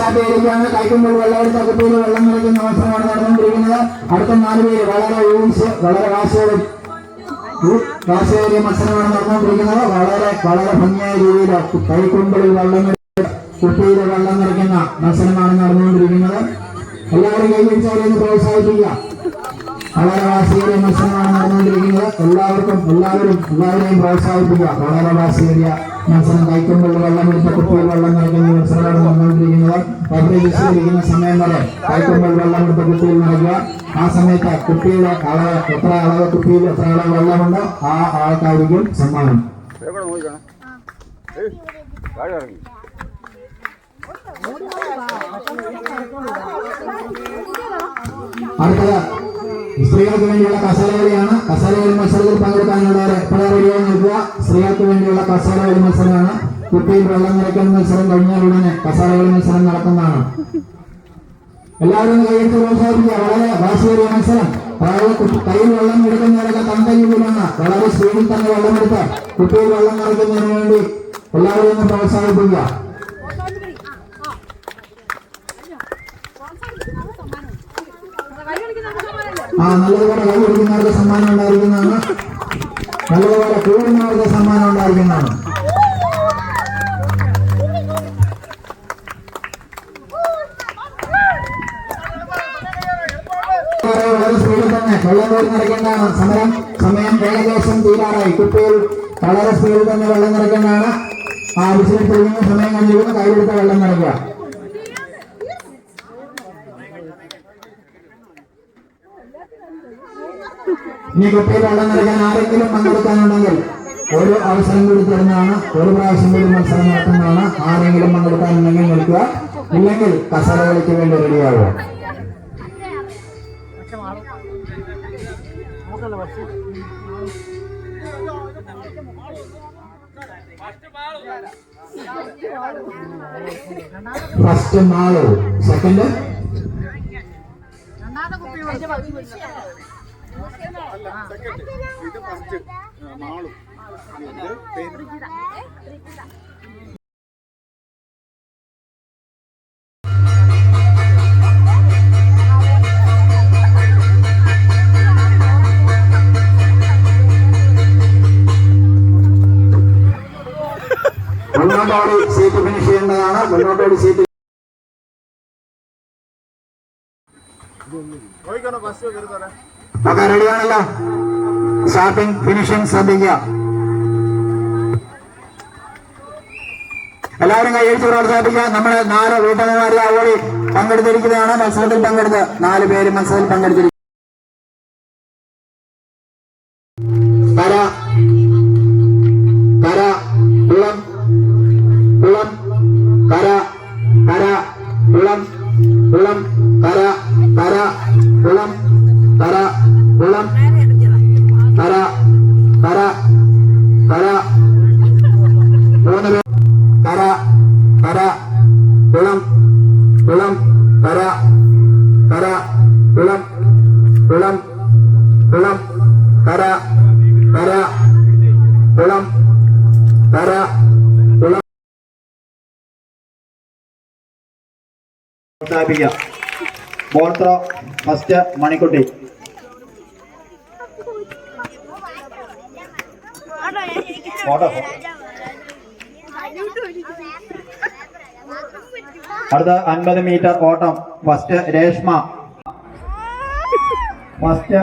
പ്രോത്സാഹിപ്പിക്കുകയാണ് കൈക്കുമ്പോൾ വെള്ളമെടുത്ത കുപ്പിയിൽ വെള്ളം നിറയ്ക്കുന്ന മത്സരമാണ് നടന്നുകൊണ്ടിരിക്കുന്നത്. അടുത്ത നാല് പേര് വളരെ ഊഹിച്ച് വളരെ വാശയോടും വാശിയേറിയ മത്സരമാണ് നടന്നുകൊണ്ടിരിക്കുന്നത്. വളരെ വളരെ ഭംഗിയായ രീതിയിൽ കൈക്കുമ്പിളിൽ വെള്ളം കുപ്പിയിൽ വെള്ളം നിറയ്ക്കുന്ന മത്സരമാണ് നടന്നുകൊണ്ടിരിക്കുന്നത്. എല്ലാവരും കൈവരിച്ചവരെയൊന്ന് പ്രോത്സാഹിപ്പിക്കുക. വളരെ വാശിയേറിയ മത്സരമാണ് നടന്നുകൊണ്ടിരിക്കുന്നത്. എല്ലാവർക്കും എല്ലാവരും എല്ലാവരെയും പ്രോത്സാഹിപ്പിക്കുക. വളരെ വാശിയേറിയ മത്സരം കൈക്കൊണ്ടുള്ള വെള്ളം എടുത്ത കുപ്പിയിൽ വെള്ളം നിറയ്ക്കുന്ന മത്സരമാണ് നടന്നുകൊണ്ടിരിക്കുന്നത് പബ്ലിക്കിരിക്കുന്ന സമയം വരെ കൈക്കൊണ്ടുള്ള വെള്ളം എടുത്ത കുപ്പിയിൽ നിറയ്ക്കുക. ആ സമയത്ത് കുട്ടിയുടെ അളവ് എത്ര അളവ്? കുട്ടിയിൽ എത്ര അളവ് വെള്ളമുണ്ടോ? ആ ആൾക്കാർക്കും സമ്മാനം. അടുത്തത് സ്ത്രീകൾക്ക് വേണ്ടിയുള്ള കസേരകളിയാണ്. കസേരകളി മത്സരത്തിൽ പങ്കെടുക്കാനുള്ളവരെ സ്ത്രീകൾക്ക് വേണ്ടിയുള്ള കസാലകളി മത്സരമാണ്. കുട്ടിയിൽ വെള്ളം നിറയ്ക്കുന്ന മത്സരം കഴിഞ്ഞാൽ ഉടനെ കസാലകളി മത്സരം നടക്കുന്നതാണ്. എല്ലാവരും ഒന്ന് കൈയെടുത്ത് പ്രോത്സാഹിപ്പിക്കുക. വളരെ വാശിയേറിയ മത്സരം. അതായത് കയ്യിൽ വെള്ളം എടുക്കുന്നവരൊക്കെ തന്തയുമാണ് വളരെ സ്പീഡിൽ തന്നെ വെള്ളമെടുത്ത് കുട്ടിയിൽ വെള്ളം നിറയ്ക്കുന്നതിന് വേണ്ടി എല്ലാവരും ഒന്ന് പ്രോത്സാഹിപ്പിക്കുക. ആ നല്ലതുപോലെ കൈ പിടിക്കുന്നവർക്ക് സമ്മാനം ഉണ്ടായിരിക്കുന്നതാണ്. നല്ലതുപോലെ കൂടുന്നവർക്ക് സമ്മാനം ഉണ്ടായിരിക്കുന്നതാണ്. വെള്ളം കോരി നിറയ്ക്കേണ്ടതാണ്. സമരം സമയം ഏകദേശം തീരാറായി. കുട്ടികൾ വളരെ സ്പീഡിൽ തന്നെ വെള്ളം നിറയ്ക്കേണ്ടതാണ്. ആ വിസിലിൽ തെളിയുന്ന സമയം കഴിഞ്ഞിരുന്നു കൈയെടുത്ത വെള്ളം നിറയ്ക്കുക. ഇനി കുട്ടിയിൽ വെള്ളം നൽകാൻ ആരെങ്കിലും പങ്കെടുക്കാനുണ്ടെങ്കിൽ ഒരു അവസരം കൂടി തരുന്നതാണ്. ഒരു പ്രാവശ്യം കൂടി മത്സരം നടത്തുന്നതാണ്. ആരെങ്കിലും പങ്കെടുക്കാനുണ്ടെങ്കിൽ നിൽക്കുക. ഇല്ലെങ്കിൽ കസരകളിക്ക് വേണ്ടി റെഡിയാവുക ഫസ്റ്റ് മാളു സെക്കൻഡ് ഇത് ഫസ്റ്റ് മാളും ഇത് പേര് മുന്നോട്ടോടി സീറ്റ് ഫിനിഷ് ചെയ്യേണ്ടതാണ് സീറ്റ് ബസ് കയറുന്നവരെ ഒക്കെ റെഡിയാണല്ലോ സ്റ്റാർട്ടിംഗ് ഫിനിഷിംഗ് ശ്രദ്ധിക്കുക എല്ലാവരും കൈയടിച്ച് പ്രോത്സാഹിപ്പിക്കുക. നമ്മുടെ നാല് വീട്ടമ്മമാരെ അവളി പങ്കെടുത്തിരിക്കുന്നതാണ് മത്സരത്തിൽ പങ്കെടുത്ത് നാല് പേര് മത്സരത്തിൽ പങ്കെടുത്തിരിക്കുന്നു. കര കര കുളം കുളം കര കര കുളം കുളം കര കര കുളം കര കുളം കര കര കര മൂന്ന് തറ കര കുളം കുളം കര കര കുളം കുളം കുളം കര കര കുളം കര കുളം പ്രോത്സാഹിപ്പിക്കുക ബോൾ ഫസ്റ്റ് മണിക്കുട്ടി. ഫോട്ടോ. അടുത്ത അൻപത് മീറ്റർ ഓട്ടം. First Reshma. First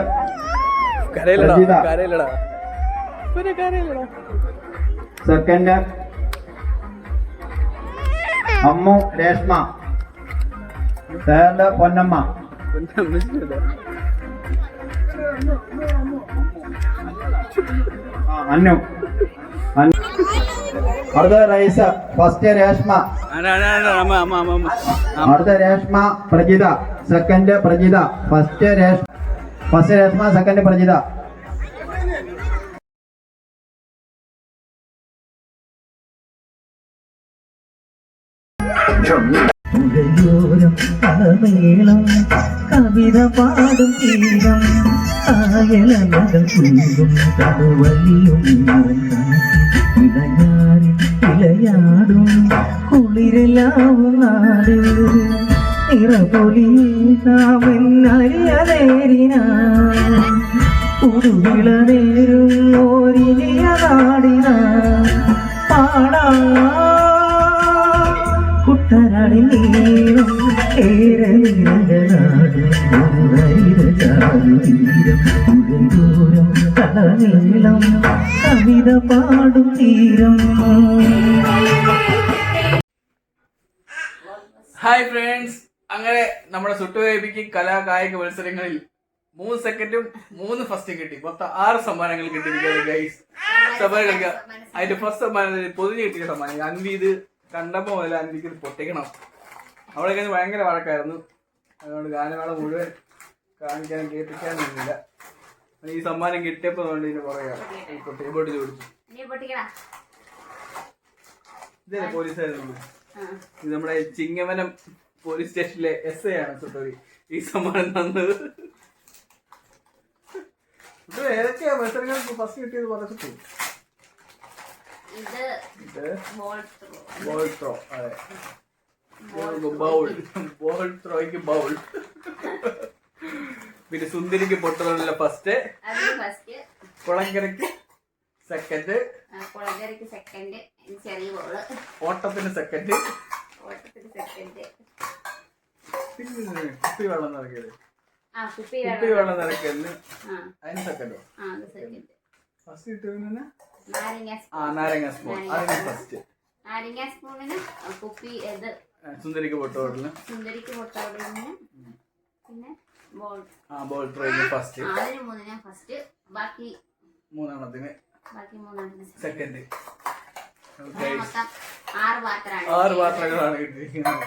second Ammu Reshma. Third Ponnamma. Annu. അടുത്ത റൈസ് ഫസ്റ്റ് രേഷ്മ. അടുത്ത Reshma Prajitha. Second Prajitha. First Reshma. First Reshma second Prajitha. പുഴയോരം കളമേളം കവിത പാടും തീരം ആയലകൾ കുങ്കും കടുവലിയും ഇടയാറി ഇലയാടും ഇളയാടും കുളിരെല്ലാവും നാട് നിറപൊലിയാമെന്നറിയതേരിന ഉടുവിള നേരും ഓരിനിയ നാടിന പാടാ. കുട്ടനാടി നീരും ഏറെ നീലനാടും ഒരു ഹരിത ചാരുതീരം ഉടന്തൂരം കവിത പാടും തീരം ഹായ് ഫ്രണ്ട്സ് അങ്ങനെ നമ്മുടെ സുട്ടുവേബിക്ക് കലാകായിക മത്സരങ്ങളിൽ മൂന്ന് സെക്കൻഡും മൂന്ന് ഫസ്റ്റും കിട്ടി. മൊത്തം ആറ് സമ്മാനങ്ങൾ കിട്ടിയിരിക്കുകയാണ് ഗൈസ് സമ്മാനം കളിക്കുക അതിന്റെ ഫസ്റ്റ് സമ്മാനം പൊതിഞ്ഞു കിട്ടിയ സമ്മാനം. അൻവി ഇത് കണ്ടപ്പോ മുതൽ അൻവിക്ക് ഇത് പൊട്ടിക്കണം. അവളൊക്കെ ഭയങ്കര വഴക്കായിരുന്നു. അതുകൊണ്ട് ഗാനമേള മുഴുവൻ കാണിക്കാനും കേൾപ്പിക്കാനും നിന്നില്ല ഈ സമ്മാനം കിട്ടിയപ്പോ ഇതിന് പുറകെ പൊട്ടിക്കോട്ട് ചോദിച്ചു. ഇതല്ലേ പോലീസായിരുന്നു ഇത് നമ്മുടെ ചിങ്ങവനം പോലീസ് സ്റ്റേഷനിലെ എസ് ഐ ആണ് സുട്ടോരി ഈ സമ്മാനം തന്നത്. ഇത് ഏതൊക്കെയാ? മത്സരങ്ങൾക്ക് ഫസ്റ്റ് കിട്ടിയത് പറഞ്ഞിട്ടു ബോൾ ത്രോ ബോൾ ത്രോ അതെ. ബൗൾ. ബോൾ ത്രോയ്ക്ക് ബൗൾ. പിന്നെ സുന്ദരിക്ക് പൊട്ടുള്ള ഫസ്റ്റ് കുളങ്കരക്ക് സെക്കൻഡ് കുളങ്കരയ്ക്ക് സെക്കൻഡ് ചെറിയ ബോൾ ഓട്ടത്തിന് സെക്കൻഡ് ഓട്ടത്തിന് സെക്കൻഡ് പിന്നെ കുപ്പി വെള്ളം നിറക്കിയത് കുപ്പി വെള്ളം. ആ. അതിന് സെക്കൻഡോ ഫസ്റ്റ് കിട്ടിയതിന് ആ നാരങ്ങ സ്പൂൺ അതിന് ഫസ്റ്റ് നാരങ്ങ സ്പൂണിന് കുപ്പി ഇത്. സുന്ദരിക്ക് പൊട്ടുകൊടലിന് സുന്ദരിക്ക് പൊട്ടവിടുന്ന് പിന്നെ ആ ബോൾ ഫസ്റ്റ് ആ, അതിന് മൂന്നിന് ഫസ്റ്റ് ബാക്കി മൂന്നെണ്ണത്തിന് ബാക്കി മൂന്നെണ്ണത്തിന് സെക്കൻഡ് ആറ് പാത്രമാണ് ആറ് പാത്രങ്ങളാണ് കിട്ടിയിരിക്കുന്നത്.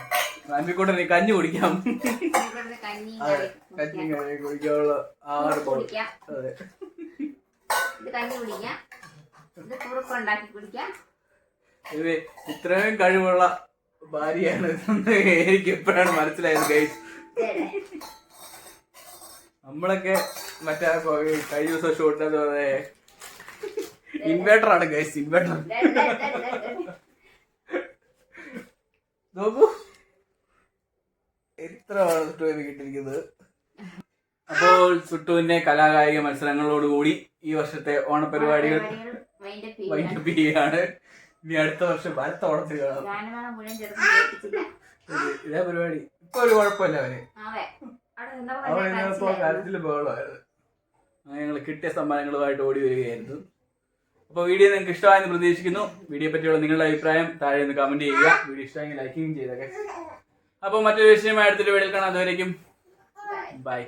നീ കഞ്ഞി കുടിക്കാം. കഞ്ഞി കുടിക്കാനുള്ള ആറ് ബോൾ അതെ. ഇത് കഞ്ഞി കുടിക്കാം. ഇത് കുറുക്കുണ്ടാക്കി കുടിക്കാം. ഇത് ഇത്രയും കഴിവുള്ള ഭാര്യയാണ് എനിക്ക് എപ്പോഴാണ് മനസ്സിലായത് ഗൈസ് നമ്മളൊക്കെ മറ്റേ കഴിഞ്ഞ ദിവസം ഷൂട്ടിനകത്ത് പറഞ്ഞ ഇൻവേർട്ടർ ആണ് ഗൈസ് ഇൻവേർട്ടർ നോക്കൂ. എത്ര സുട്ടുവിന് കിട്ടിയിരിക്കുന്നത് അപ്പോൾ സുട്ടുവിന്റെ കലാകായിക മത്സരങ്ങളോടുകൂടി ഈ വർഷത്തെ ഓണപരിപാടികൾ വൈൻഡപ്പ് ചെയ്യുകയാണ് ഇനി അടുത്ത വർഷം അടുത്ത ഓണത്തിൽ കാണാം. ഇത് പരിപാടി. ഇപ്പൊ ഒരു കുഴപ്പമില്ല അവന് ബഹളമായിരുന്നു. ഞങ്ങൾ കിട്ടിയ സമ്മാനങ്ങളുമായിട്ട് ഓടി വരികയായിരുന്നു. അപ്പോൾ വീഡിയോ നിങ്ങൾക്ക് ഇഷ്ടമായെന്ന് പ്രതീക്ഷിക്കുന്നു. വീഡിയോ പറ്റിയുള്ള നിങ്ങളുടെ അഭിപ്രായം താഴെ ഒന്ന് കമന്റ് ചെയ്യുക. വീഡിയോ ഇഷ്ടമെങ്കിൽ ലൈക്കിങ് ചെയ്തേക്കെ. അപ്പോൾ മറ്റൊരു വിഷയമായി അടുത്തൊരു വീഡിയോയിൽ കാണാം. അതുവരേക്കും ബൈ